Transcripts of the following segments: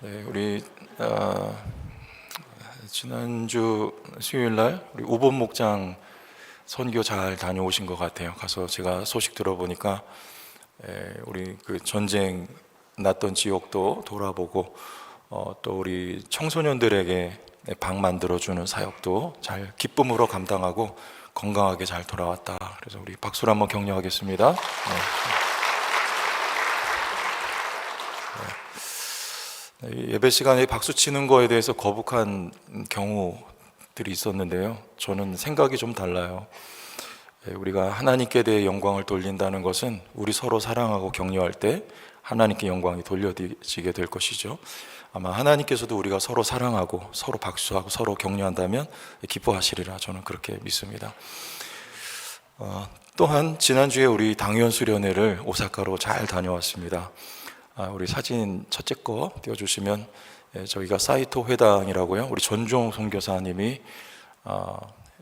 네, 우리 어, 지난주 수요일 날 우리 우본 목장 선교 잘 다녀오신 것 같아요. 가서 제가 소식 들어보니까 에, 우리 그 전쟁 났던 지역도 돌아보고 어, 또 우리 청소년들에게 방 만들어주는 사역도 잘 기쁨으로 감당하고 건강하게 잘 돌아왔다. 그래서 우리 박수로 한번 격려하겠습니다. 네. 예배 시간에 박수 치는 거에 대해서 거북한 경우들이 있었는데요. 저는 생각이 좀 달라요. 예, 우리가 하나님께 대해 영광을 돌린다는 것은 우리 서로 사랑하고 격려할 때 하나님께 영광이 돌려지게 될 것이죠. 아마 하나님께서도 우리가 서로 사랑하고 서로 박수하고 서로 격려한다면 기뻐하시리라 저는 그렇게 믿습니다. 어, 또한 지난주에 우리 당연 수련회를 오사카로 잘 다녀왔습니다. 아, 우리 사진 첫째 거 띄워주시면 예, 저희가 사이토 회당이라고요. 우리 전종 선교사님이 아,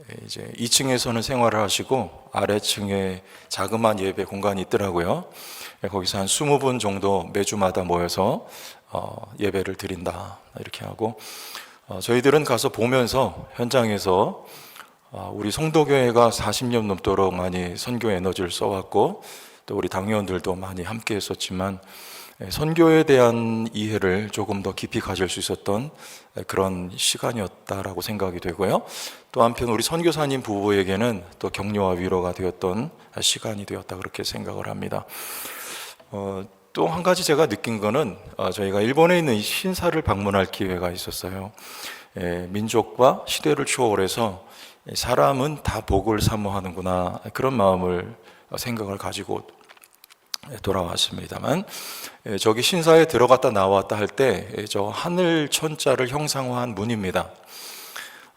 예, 이제 2층에서는 생활을 하시고 아래층에 자그마한 예배 공간이 있더라고요. 예, 거기서 한 20분 정도 매주마다 모여서 어, 예배를 드린다 이렇게 하고 어, 저희들은 가서 보면서 현장에서 아, 우리 성도교회가 40년 넘도록 많이 선교 에너지를 써왔고 또 우리 당회원들도 많이 함께 했었지만 예, 선교에 대한 이해를 조금 더 깊이 가질 수 있었던 그런 시간이었다라고 생각이 되고요. 또 한편 우리 선교사님 부부에게는 또 격려와 위로가 되었던 시간이 되었다 그렇게 생각을 합니다. 어, 또 한 가지 제가 느낀 거는 어, 저희가 일본에 있는 이 신사를 방문할 기회가 있었어요. 예, 민족과 시대를 초월해서 사람은 다 복을 사모하는구나 그런 마음을 생각을 가지고 돌아왔습니다만 예, 저기 신사에 들어갔다 나왔다 할 때 저 하늘 천자를 형상화한 문입니다.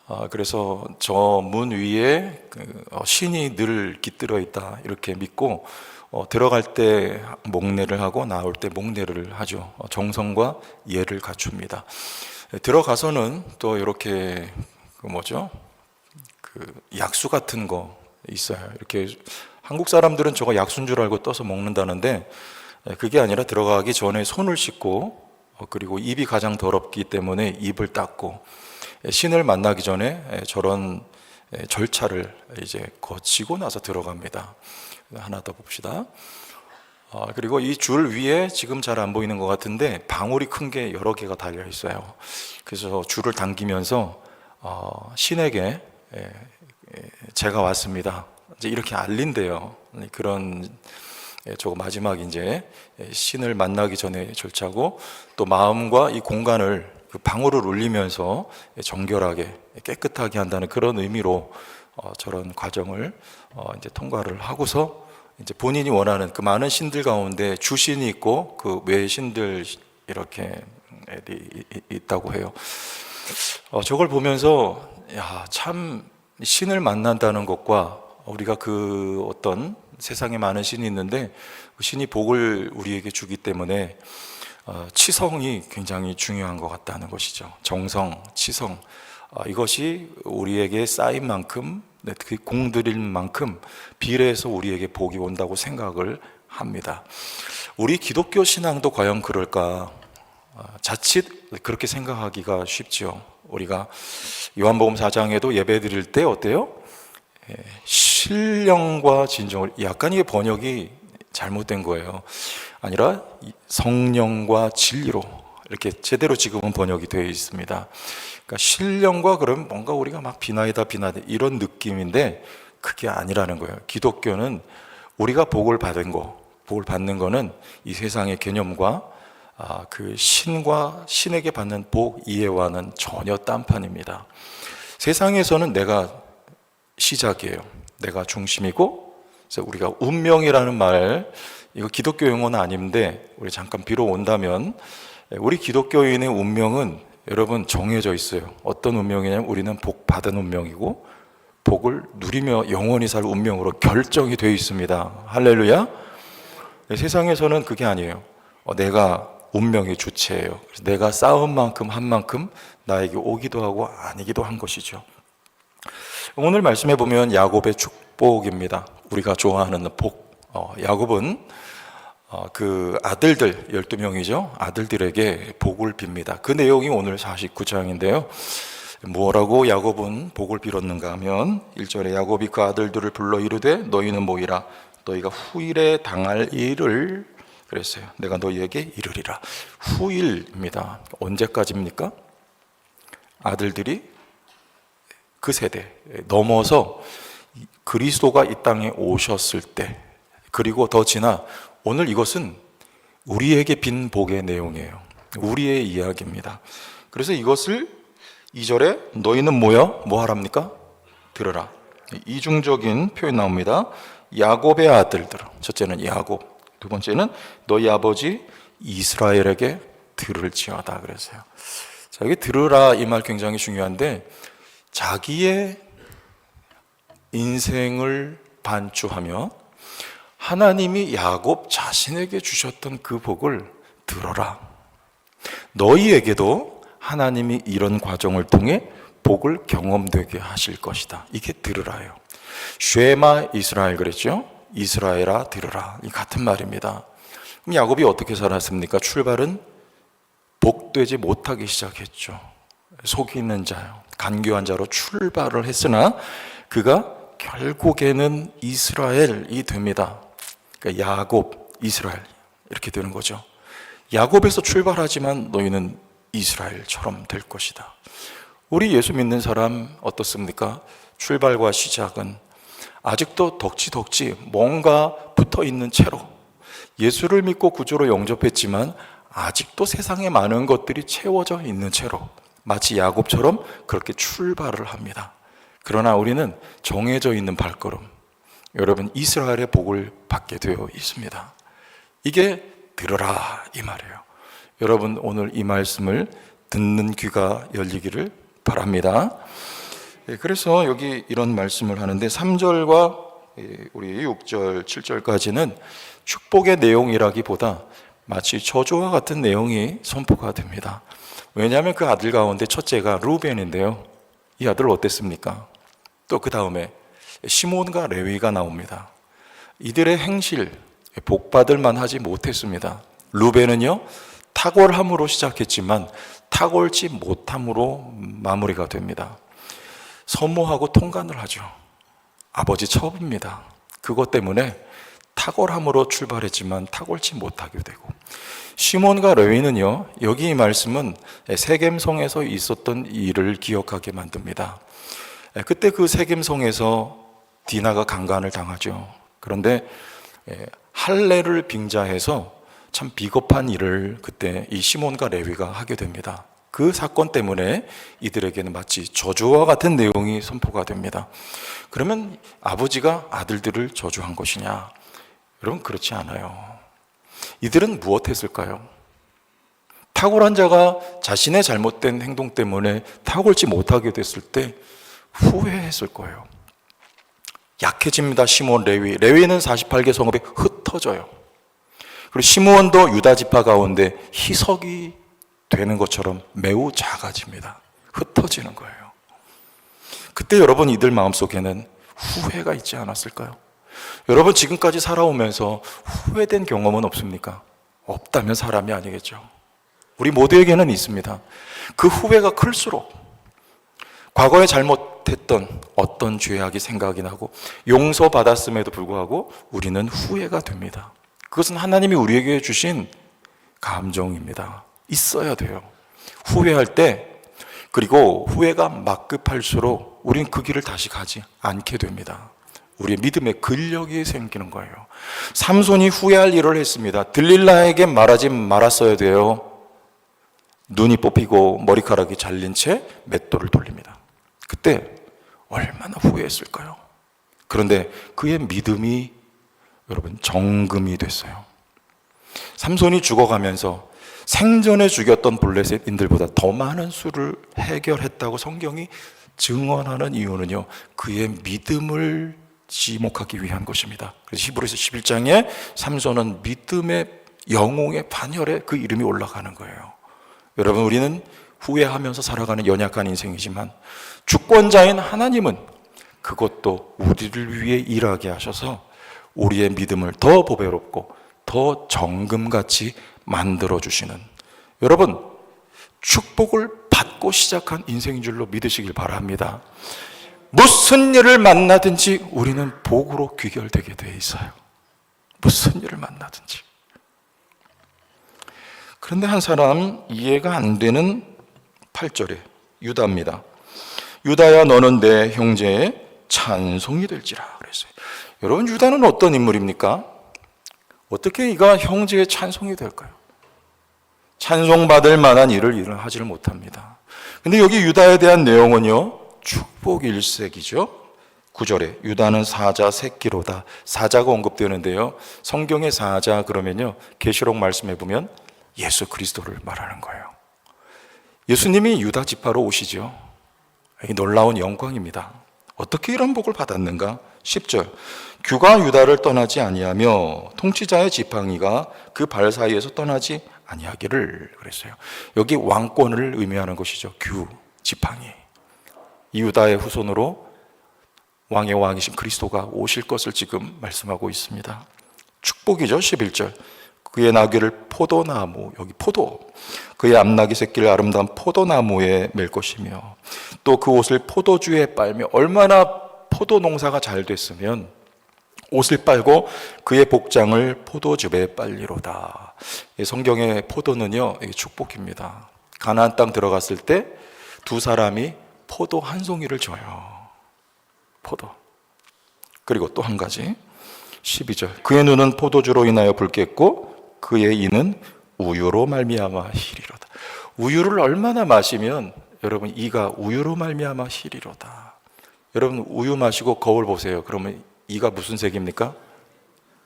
아, 그래서 저 문 위에 그, 어, 신이 늘 깃들어 있다 이렇게 믿고 어, 들어갈 때 목례를 하고 나올 때 목례를 하죠. 어, 정성과 예를 갖춥니다. 예, 들어가서는 또 이렇게 그 뭐죠? 그 약수 같은 거 있어요. 이렇게 한국 사람들은 저거 약수인 줄 알고 떠서 먹는다는데 예, 그게 아니라 들어가기 전에 손을 씻고 어, 그리고 입이 가장 더럽기 때문에 입을 닦고 예, 신을 만나기 전에 예, 저런 절차를 이제 거치고 나서 들어갑니다. 하나 더 봅시다. 아, 그리고 이 줄 위에 지금 잘 안 보이는 것 같은데 방울이 큰 게 여러 개가 달려 있어요. 그래서 줄을 당기면서 어, 신에게 제가 왔습니다. 이제 이렇게 알린대요. 그런 저거 마지막 이제 신을 만나기 전에 절차고 또 마음과 이 공간을 그 방울을 울리면서 정결하게 깨끗하게 한다는 그런 의미로 어, 저런 과정을 어, 이제 통과를 하고서 이제 본인이 원하는 그 많은 신들 가운데 주신이 있고 그 외 신들 이렇게 있다고 해요. 어, 저걸 보면서 야, 참 신을 만난다는 것과 우리가 그 어떤 세상에 많은 신이 있는데 그 신이 복을 우리에게 주기 때문에 어, 치성이 굉장히 중요한 것 같다는 것이죠. 정성, 치성 어, 이것이 우리에게 쌓인 만큼 네, 그 공들인 만큼 비례해서 우리에게 복이 온다고 생각을 합니다. 우리 기독교 신앙도 과연 그럴까? 어, 자칫 그렇게 생각하기가 쉽죠. 우리가 요한복음 4장에도 예배 드릴 때 어때요? 예, 신령과 진정을 약간 이게 번역이 잘못된 거예요. 아니라 성령과 진리로 이렇게 제대로 지금은 번역이 되어 있습니다. 그러니까 신령과 그러면 뭔가 우리가 막 비나이다 비나이다 이런 느낌인데 그게 아니라는 거예요. 기독교는 우리가 복을 받은 거, 복을 받는 거는 이 세상의 개념과 아, 그 신과 신에게 받는 복 이해와는 전혀 딴판입니다. 세상에서는 내가 시작이에요. 내가 중심이고, 그래서 우리가 운명이라는 말, 이거 기독교 용어는 아닌데, 우리 잠깐 비로 온다면, 우리 기독교인의 운명은 여러분 정해져 있어요. 어떤 운명이냐면 우리는 복 받은 운명이고, 복을 누리며 영원히 살 운명으로 결정이 되어 있습니다. 할렐루야. 세상에서는 그게 아니에요. 어, 내가 운명의 주체예요. 내가 쌓은 만큼 한 만큼 나에게 오기도 하고 아니기도 한 것이죠. 오늘 말씀해 보면 야곱의 축복입니다. 우리가 좋아하는 복. 어, 야곱은 어, 그 아들들 12명이죠. 아들들에게 복을 빕니다. 그 내용이 오늘 49장인데요. 뭐라고 야곱은 복을 빌었는가 하면 1절에 야곱이 그 아들들을 불러 이르되 너희는 모이라 너희가 후일에 당할 일을 그랬어요. 내가 너희에게 이르리라. 후일입니다. 언제까지입니까? 아들들이 그 세대 넘어서 그리스도가 이 땅에 오셨을 때 그리고 더 지나 오늘 이것은 우리에게 빈 복의 내용이에요. 우리의 이야기입니다. 그래서 이것을 2절에 너희는 모여 뭐 하랍니까? 들으라. 이중적인 표현 나옵니다. 야곱의 아들들. 첫째는 야곱. 두 번째는 너희 아버지 이스라엘에게 들을지어다 그랬어요. 자, 여기 들으라 이 말 굉장히 중요한데 자기의 인생을 반주하며 하나님이 야곱 자신에게 주셨던 그 복을 들어라. 너희에게도 하나님이 이런 과정을 통해 복을 경험되게 하실 것이다. 이게 들으라요. 쉐마 이스라엘 그랬죠? 이스라엘아 들으라. 이 같은 말입니다. 그럼 야곱이 어떻게 살았습니까? 출발은 복되지 못하기 시작했죠. 속이는 자요. 간교한 자로 출발을 했으나 그가 결국에는 이스라엘이 됩니다. 그러니까 야곱, 이스라엘 이렇게 되는 거죠. 야곱에서 출발하지만 너희는 이스라엘처럼 될 것이다. 우리 예수 믿는 사람 어떻습니까? 출발과 시작은 아직도 덕지덕지 뭔가 붙어 있는 채로 예수를 믿고 구주로 영접했지만 아직도 세상에 많은 것들이 채워져 있는 채로 마치 야곱처럼 그렇게 출발을 합니다. 그러나 우리는 정해져 있는 발걸음, 여러분 이스라엘의 복을 받게 되어 있습니다. 이게 들어라 이 말이에요. 여러분 오늘 이 말씀을 듣는 귀가 열리기를 바랍니다. 예, 그래서 여기 이런 말씀을 하는데 3절과 우리 6절, 7절까지는 축복의 내용이라기보다 마치 저주와 같은 내용이 선포가 됩니다. 왜냐하면 그 아들 가운데 첫째가 루벤인데요. 이 아들 어땠습니까? 또 그 다음에 시몬과 레위가 나옵니다. 이들의 행실 복받을 만 하지 못했습니다. 루벤은요 탁월함으로 시작했지만 탁월지 못함으로 마무리가 됩니다. 선모하고 통관을 하죠. 아버지 첩입니다. 그것 때문에 탁월함으로 출발했지만 탁월지 못하게 되고 시몬과 레위는요 여기 이 말씀은 세겜성에서 있었던 일을 기억하게 만듭니다. 그때 그 세겜성에서 디나가 강간을 당하죠. 그런데 할례를 빙자해서 참 비겁한 일을 그때 이 시몬과 레위가 하게 됩니다. 그 사건 때문에 이들에게는 마치 저주와 같은 내용이 선포가 됩니다. 그러면 아버지가 아들들을 저주한 것이냐? 여러분 그렇지 않아요. 이들은 무엇 했을까요? 탁월한 자가 자신의 잘못된 행동 때문에 탁월지 못하게 됐을 때 후회했을 거예요. 약해집니다. 시몬 레위. 레위는 48개 성읍에 흩어져요. 그리고 시므온도 유다 지파 가운데 희석이 되는 것처럼 매우 작아집니다. 흩어지는 거예요. 그때 여러분 이들 마음속에는 후회가 있지 않았을까요? 여러분 지금까지 살아오면서 후회된 경험은 없습니까? 없다면 사람이 아니겠죠. 우리 모두에게는 있습니다. 그 후회가 클수록 과거에 잘못했던 어떤 죄악이 생각이 나고 용서받았음에도 불구하고 우리는 후회가 됩니다. 그것은 하나님이 우리에게 주신 감정입니다. 있어야 돼요. 후회할 때 그리고 후회가 막급할수록 우린 그 길을 다시 가지 않게 됩니다. 우리의 믿음의 근력이 생기는 거예요. 삼손이 후회할 일을 했습니다. 들릴라에게 말하지 말았어야 돼요. 눈이 뽑히고 머리카락이 잘린 채 맷돌을 돌립니다. 그때 얼마나 후회했을까요? 그런데 그의 믿음이 여러분 정금이 됐어요. 삼손이 죽어가면서 생전에 죽였던 블레셋인들보다 더 많은 수를 해결했다고 성경이 증언하는 이유는요. 그의 믿음을 지목하기 위한 것입니다. 그래서 히브리서 11장에 삼손은 믿음의 영웅의 반열에 그 이름이 올라가는 거예요. 여러분 우리는 후회하면서 살아가는 연약한 인생이지만 주권자인 하나님은 그것도 우리를 위해 일하게 하셔서 우리의 믿음을 더 보배롭고 더 정금같이 만들어 주시는 여러분 축복을 받고 시작한 인생인 줄로 믿으시길 바랍니다. 무슨 일을 만나든지 우리는 복으로 귀결되게 돼 있어요. 무슨 일을 만나든지. 그런데 한 사람 이해가 안 되는 8절에 유다입니다. 유다야 너는 내 형제의 찬송이 될지라 그랬어요. 여러분 유다는 어떤 인물입니까? 어떻게 이가 형제의 찬송이 될까요? 찬송받을 만한 일을 일을 하지를 못합니다. 근데 여기 유다에 대한 내용은요. 축복 일색이죠. 9절에 유다는 사자 새끼로다. 사자가 언급되는데요. 성경의 사자 그러면요. 계시록 말씀해 보면 예수 그리스도를 말하는 거예요. 예수님이 유다 지파로 오시죠. 이 놀라운 영광입니다. 어떻게 이런 복을 받았는가? 10절. 규가 유다를 떠나지 아니하며 통치자의 지팡이가 그 발 사이에서 떠나지 아니하기를 그랬어요. 여기 왕권을 의미하는 것이죠. 규, 지팡이. 이 유다의 후손으로 왕의 왕이신 그리스도가 오실 것을 지금 말씀하고 있습니다. 축복이죠. 11절. 그의 나귀를 포도나무, 여기 포도. 그의 앞나귀 새끼를 아름다운 포도나무에 맬 것이며 또 그 옷을 포도주에 빨며 얼마나 포도 농사가 잘 됐으면 옷을 빨고 그의 복장을 포도즙에 빨리로다. 이 성경의 포도는요, 축복입니다. 가나안 땅 들어갔을 때 두 사람이 포도 한 송이를 줘요. 포도. 그리고 또 한 가지. 12절. 그의 눈은 포도주로 인하여 붉겠고 그의 이는 우유로 말미암아 희리로다. 우유를 얼마나 마시면 여러분 이가 우유로 말미암아 희리로다. 여러분 우유 마시고 거울 보세요. 그러면 이가 무슨 색입니까?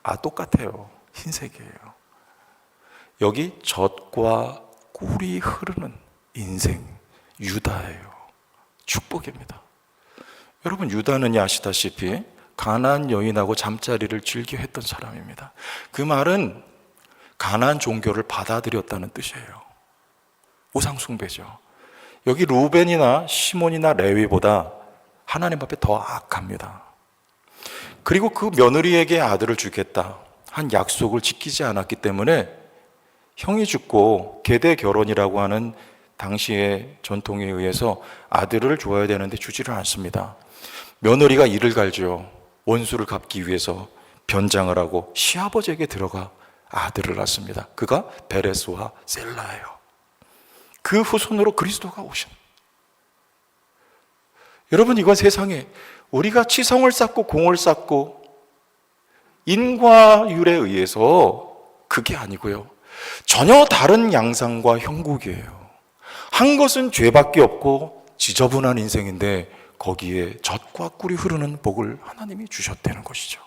아 똑같아요. 흰색이에요. 여기 젖과 꿀이 흐르는 인생 유다예요. 축복입니다. 여러분 유다는 아시다시피 가난 여인하고 잠자리를 즐겨 했던 사람입니다. 그 말은 가난 종교를 받아들였다는 뜻이에요. 우상 숭배죠. 여기 루벤이나 시몬이나 레위보다 하나님 앞에 더 악합니다. 그리고 그 며느리에게 아들을 주겠다 한 약속을 지키지 않았기 때문에 형이 죽고 계대 결혼이라고 하는 당시의 전통에 의해서 아들을 줘야 되는데 주지를 않습니다. 며느리가 이를 갈죠. 원수를 갚기 위해서 변장을 하고 시아버지에게 들어가 아들을 낳습니다. 그가 베레스와 셀라예요. 그 후손으로 그리스도가 오신. 여러분 이건 세상에 우리가 치성을 쌓고 공을 쌓고 인과율에 의해서 그게 아니고요. 전혀 다른 양상과 형국이에요. 한 것은 죄밖에 없고 지저분한 인생인데 거기에 젖과 꿀이 흐르는 복을 하나님이 주셨다는 것이죠.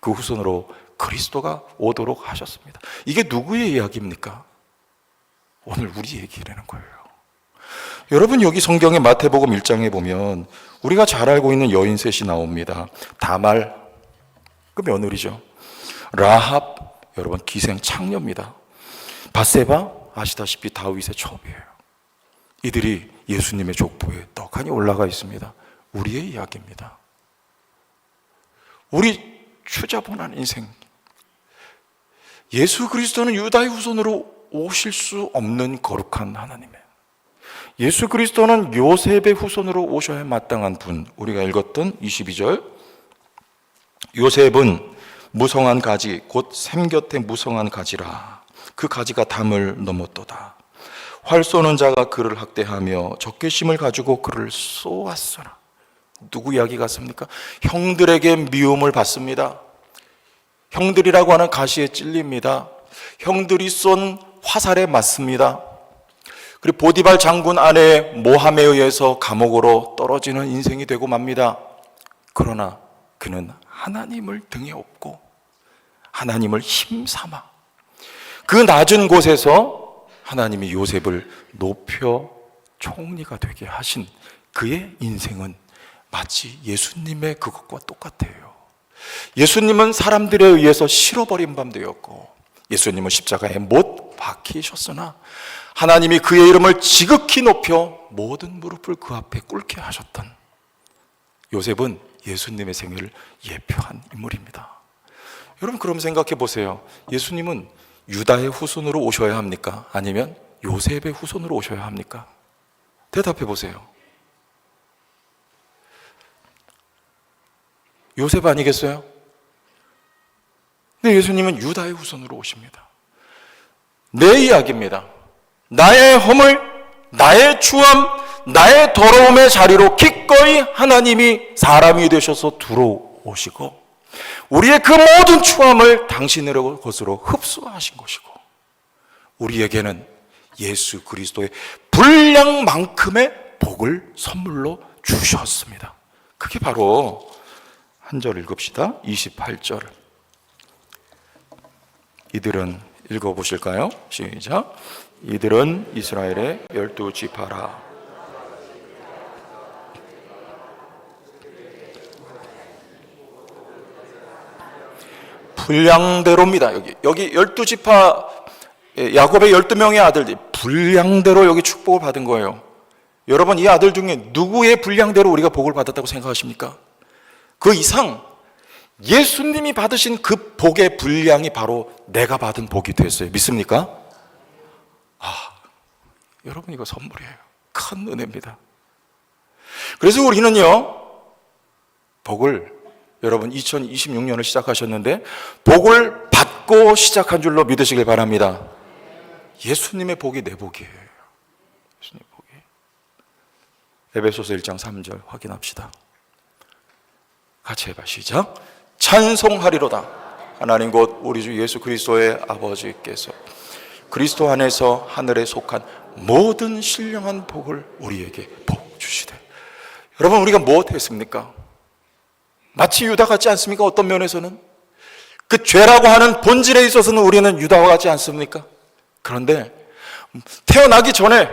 그 후손으로 그리스도가 오도록 하셨습니다. 이게 누구의 이야기입니까? 오늘 우리 얘기라는 거예요. 여러분 여기 성경의 마태복음 1장에 보면 우리가 잘 알고 있는 여인 셋이 나옵니다. 다말 그 며느리죠. 라합 여러분 기생 창녀입니다. 바세바 아시다시피 다윗의 첩이에요. 이들이 예수님의 족보에 떡하니 올라가 있습니다. 우리의 이야기입니다. 우리 추자본한 인생. 예수 그리스도는 유다의 후손으로 오실 수 없는 거룩한 하나님이에요. 예수 그리스도는 요셉의 후손으로 오셔야 마땅한 분. 우리가 읽었던 22절. 요셉은 무성한 가지, 곧 샘 곁에 무성한 가지라. 그 가지가 담을 넘었도다. 활 쏘는 자가 그를 학대하며 적개심을 가지고 그를 쏘았으나. 누구 이야기 같습니까? 형들에게 미움을 받습니다. 형들이라고 하는 가시에 찔립니다. 형들이 쏜 화살에 맞습니다. 그리고 보디발 장군 아내 모함에 의해서 감옥으로 떨어지는 인생이 되고 맙니다. 그러나 그는 하나님을 등에 업고 하나님을 힘삼아 그 낮은 곳에서 하나님이 요셉을 높여 총리가 되게 하신 그의 인생은 마치 예수님의 그것과 똑같아요. 예수님은 사람들에 의해서 실어버린 밤 되었고 예수님은 십자가에 못 박히셨으나 하나님이 그의 이름을 지극히 높여 모든 무릎을 그 앞에 꿇게 하셨던 요셉은 예수님의 생애를 예표한 인물입니다. 여러분 그럼 생각해 보세요. 예수님은 유다의 후손으로 오셔야 합니까? 아니면 요셉의 후손으로 오셔야 합니까? 대답해 보세요. 요셉 아니겠어요? 근데 예수님은 유다의 후손으로 오십니다. 내 이야기입니다. 나의 허물, 나의 추함, 나의 더러움의 자리로 기꺼이 하나님이 사람이 되셔서 들어오시고 우리의 그 모든 추함을 당신의 것으로 흡수하신 것이고 우리에게는 예수 그리스도의 분량만큼의 복을 선물로 주셨습니다. 그게 바로 한 절 읽읍시다. 28절. 이들은 읽어 보실까요? 시작. 이들은 이스라엘의 열두 지파라. 분량대로입니다. 여기 여기 열두 지파 예, 야곱의 열두 명의 아들들이 분량대로 여기 축복을 받은 거예요. 여러분 이 아들 중에 누구의 분량대로 우리가 복을 받았다고 생각하십니까? 그 이상 예수님이 받으신 그 복의 분량이 바로 내가 받은 복이 됐어요. 믿습니까? 아, 여러분 이거 선물이에요. 큰 은혜입니다. 그래서 우리는요, 복을 여러분 2026년을 시작하셨는데 복을 받고 시작한 줄로 믿으시길 바랍니다. 예수님의 복이 내 복이에요. 예수님 복이. 에베소서 1장 3절 확인합시다. 같이 해봐 시작. 찬송하리로다. 하나님 곧 우리 주 예수 그리스도의 아버지께서 그리스도 안에서 하늘에 속한 모든 신령한 복을 우리에게 복 주시되. 여러분 우리가 무엇 했습니까? 마치 유다 같지 않습니까? 어떤 면에서는 그 죄라고 하는 본질에 있어서는 우리는 유다와 같지 않습니까? 그런데 태어나기 전에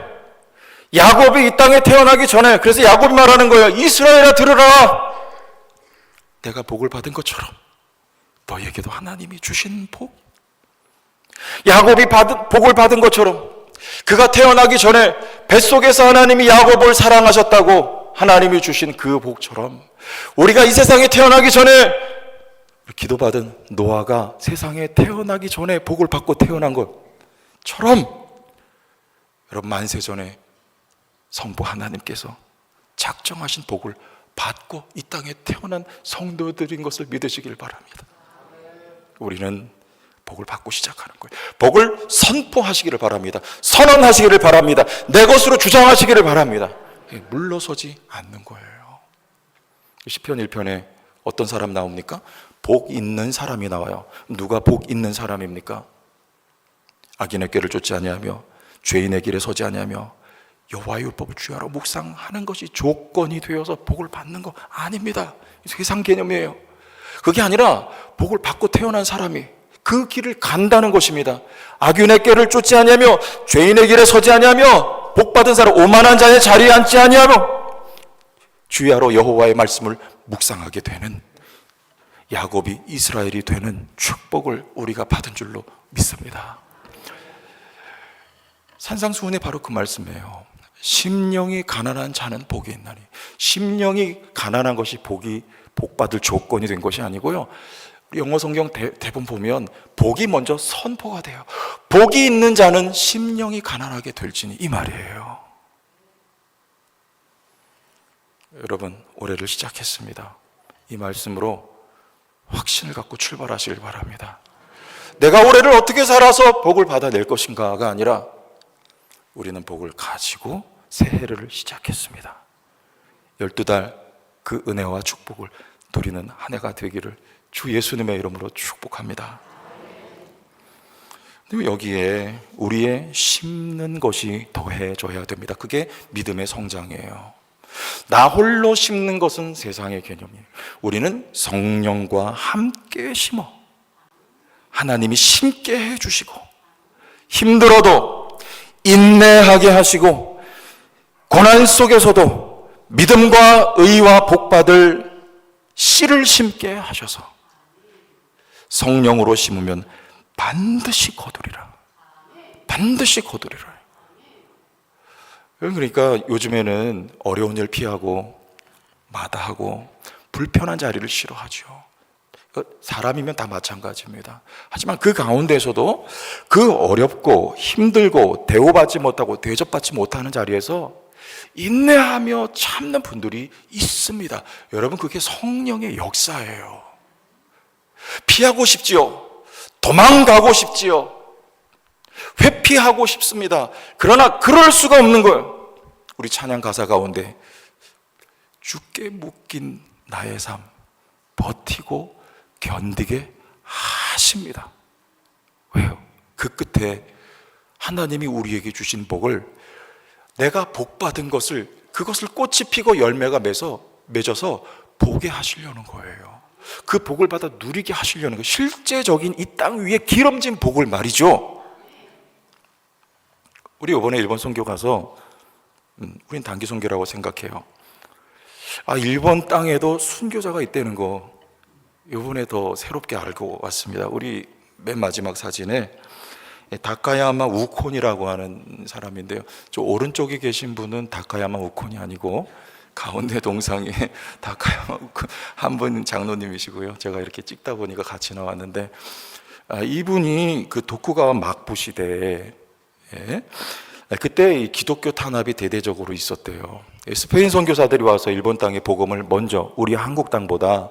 야곱이 이 땅에 태어나기 전에 그래서 야곱이 말하는 거예요. 이스라엘아 들으라. 내가 복을 받은 것처럼 너에게도 하나님이 주신 복. 야곱이 받은 복을 받은 것처럼 그가 태어나기 전에 뱃속에서 하나님이 야곱을 사랑하셨다고 하나님이 주신 그 복처럼 우리가 이 세상에 태어나기 전에 기도받은 노아가 세상에 태어나기 전에 복을 받고 태어난 것처럼 여러분 만세 전에 성부 하나님께서 작정하신 복을 받고 이 땅에 태어난 성도들인 것을 믿으시길 바랍니다. 우리는 복을 받고 시작하는 거예요. 복을 선포하시기를 바랍니다. 선언하시기를 바랍니다. 내 것으로 주장하시기를 바랍니다. 물러서지 않는 거예요. 시편 1편에 어떤 사람 나옵니까? 복 있는 사람이 나와요. 누가 복 있는 사람입니까? 악인의 꾀를 쫓지 아니하며 죄인의 길에 서지 아니하며 여호와의 율법을 주야로 묵상하는 것이 조건이 되어서 복을 받는 거 아닙니다. 세상 개념이에요. 그게 아니라 복을 받고 태어난 사람이 그 길을 간다는 것입니다. 악인의 꾀를 쫓지 아니하며 죄인의 길에 서지 아니하며 복 받은 사람 오만한 자의 자리에 앉지 아니하며 주야로 여호와의 말씀을 묵상하게 되는 야곱이 이스라엘이 되는 축복을 우리가 받은 줄로 믿습니다. 산상수훈이 바로 그 말씀이에요. 심령이 가난한 자는 복이 있나니 심령이 가난한 것이 복이 복 받을 조건이 된 것이 아니고요. 영어 성경 대, 대본 보면 복이 먼저 선포가 돼요. 복이 있는 자는 심령이 가난하게 될지니 이 말이에요. 여러분 올해를 시작했습니다. 이 말씀으로 확신을 갖고 출발하시길 바랍니다. 내가 올해를 어떻게 살아서 복을 받아낼 것인가가 아니라 우리는 복을 가지고 새해를 시작했습니다. 12달 그 은혜와 축복을 누리는 한 해가 되기를 주 예수님의 이름으로 축복합니다. 여기에 우리의 심는 것이 더해져야 됩니다. 그게 믿음의 성장이에요. 나 홀로 심는 것은 세상의 개념이에요. 우리는 성령과 함께 심어 하나님이 심게 해주시고 힘들어도 인내하게 하시고 고난 속에서도 믿음과 의와 복받을 씨를 심게 하셔서 성령으로 심으면 반드시 거두리라. 반드시 거두리라. 그러니까 요즘에는 어려운 일 피하고 마다하고 불편한 자리를 싫어하죠. 어, 사람이면 다 마찬가지입니다. 하지만 그 가운데서도 그 어렵고 힘들고 대우받지 못하고 대접받지 못하는 자리에서 인내하며 참는 분들이 있습니다. 여러분, 그게 성령의 역사예요. 피하고 싶지요. 도망가고 싶지요. 회피하고 싶습니다. 그러나 그럴 수가 없는 거예요. 우리 찬양 가사 가운데 죽게 묶인 나의 삶 버티고 견디게 하십니다. 왜요? 그 끝에 하나님이 우리에게 주신 복을 내가 복 받은 것을 그것을 꽃이 피고 열매가 맺어 맺어서 보게 하시려는 거예요. 그 복을 받아 누리게 하시려는 거 실제적인 이 땅 위에 기름진 복을 말이죠. 우리 이번에 일본 선교 가서 음, 우린 단기 선교라고 생각해요. 아 일본 땅에도 순교자가 있다는 거 이번에 더 새롭게 알고 왔습니다. 우리 맨 마지막 사진에 다카야마 우콘이라고 하는 사람인데요. 저 오른쪽에 계신 분은 다카야마 우콘이 아니고 가운데 동상에 다카야마 우콘 한분 장로님이시고요. 제가 이렇게 찍다 보니까 같이 나왔는데 아, 이분이 그 도쿠가와 막부 시대에 예, 그때 이 기독교 탄압이 대대적으로 있었대요. 스페인 선교사들이 와서 일본 땅에 복음을 먼저 우리 한국 땅보다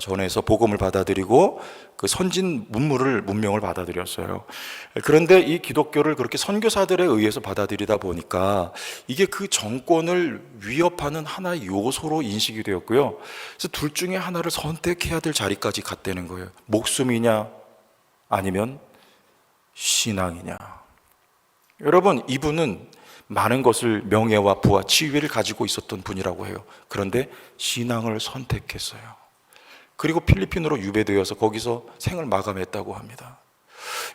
전해서 복음을 받아들이고 그 선진 문물을 문명을 받아들였어요. 그런데 이 기독교를 그렇게 선교사들에 의해서 받아들이다 보니까 이게 그 정권을 위협하는 하나의 요소로 인식이 되었고요. 그래서 둘 중에 하나를 선택해야 될 자리까지 갔다는 거예요. 목숨이냐 아니면 신앙이냐. 여러분, 이분은 많은 것을 명예와 부와 지위를 가지고 있었던 분이라고 해요. 그런데 신앙을 선택했어요. 그리고 필리핀으로 유배되어서 거기서 생을 마감했다고 합니다.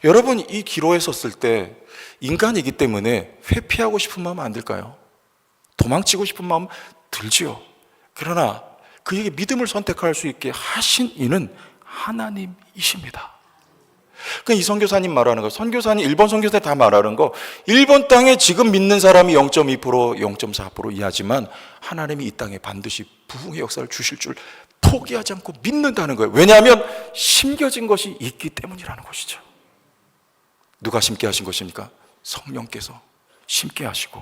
여러분, 이 기로에 섰을 때 인간이기 때문에 회피하고 싶은 마음 안 들까요? 도망치고 싶은 마음 들지요. 그러나 그에게 믿음을 선택할 수 있게 하신 이는 하나님이십니다. 그 이 선교사님 말하는 거, 선교사님 일본 선교사 다 말하는 거, 일본 땅에 지금 믿는 사람이 0.2% 0.4% 이하지만 하나님이 이 땅에 반드시 부흥의 역사를 주실 줄 포기하지 않고 믿는다는 거예요. 왜냐하면 심겨진 것이 있기 때문이라는 것이죠. 누가 심게 하신 것입니까? 성령께서 심게 하시고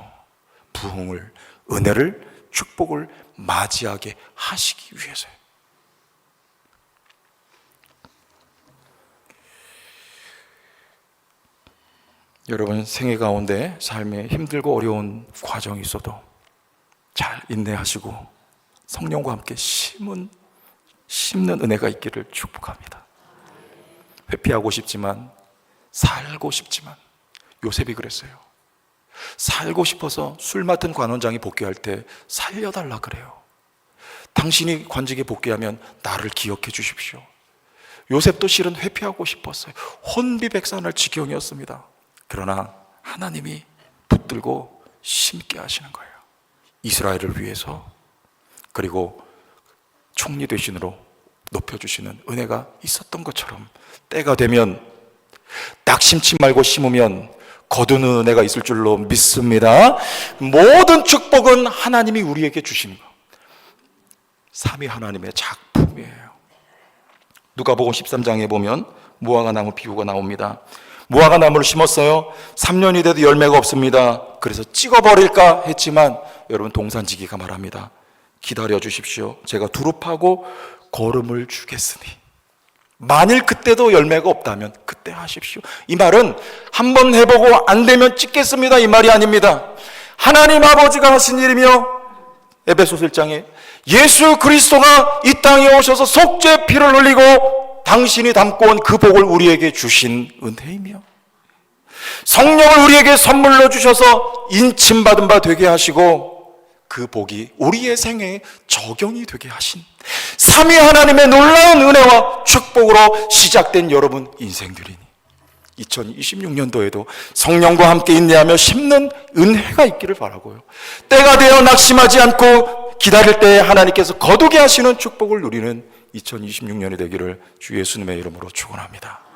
부흥을 은혜를 축복을 맞이하게 하시기 위해서요. 여러분 생애 가운데 삶에 힘들고 어려운 과정이 있어도 잘 인내하시고 성령과 함께 심은 심는 은혜가 있기를 축복합니다. 회피하고 싶지만 살고 싶지만 요셉이 그랬어요. 살고 싶어서 술 맡은 관원장이 복귀할 때 살려달라 그래요. 당신이 관직에 복귀하면 나를 기억해 주십시오. 요셉도 실은 회피하고 싶었어요. 혼비백산할 지경이었습니다. 그러나 하나님이 붙들고 심게 하시는 거예요. 이스라엘을 위해서 그리고 총리 대신으로 높여주시는 은혜가 있었던 것처럼 때가 되면 낙심치 말고 심으면 거두는 은혜가 있을 줄로 믿습니다. 모든 축복은 하나님이 우리에게 주시는 거. 삼위 하나님의 작품이에요. 누가복음 13장에 보면 무화과 나무 비유가 나옵니다. 무화과 나무를 심었어요. 3년이 돼도 열매가 없습니다. 그래서 찍어버릴까 했지만 여러분 동산지기가 말합니다. 기다려 주십시오. 제가 두릅하고 거름을 주겠으니. 만일 그때도 열매가 없다면 그때 하십시오. 이 말은 한 번 해보고 안 되면 찍겠습니다. 이 말이 아닙니다. 하나님 아버지가 하신 일이며 에베소서 1장에 예수 그리스도가 이 땅에 오셔서 속죄 피를 흘리고 당신이 담고 온 그 복을 우리에게 주신 은혜이며 성령을 우리에게 선물로 주셔서 인침받은 바 되게 하시고 그 복이 우리의 생애에 적용이 되게 하신 삼위 하나님의 놀라운 은혜와 축복으로 시작된 여러분 인생들이니 2026년도에도 성령과 함께 인내하며 심는 은혜가 있기를 바라고요. 때가 되어 낙심하지 않고 기다릴 때 하나님께서 거두게 하시는 축복을 누리는 2026년이 되기를 주 예수님의 이름으로 축원합니다.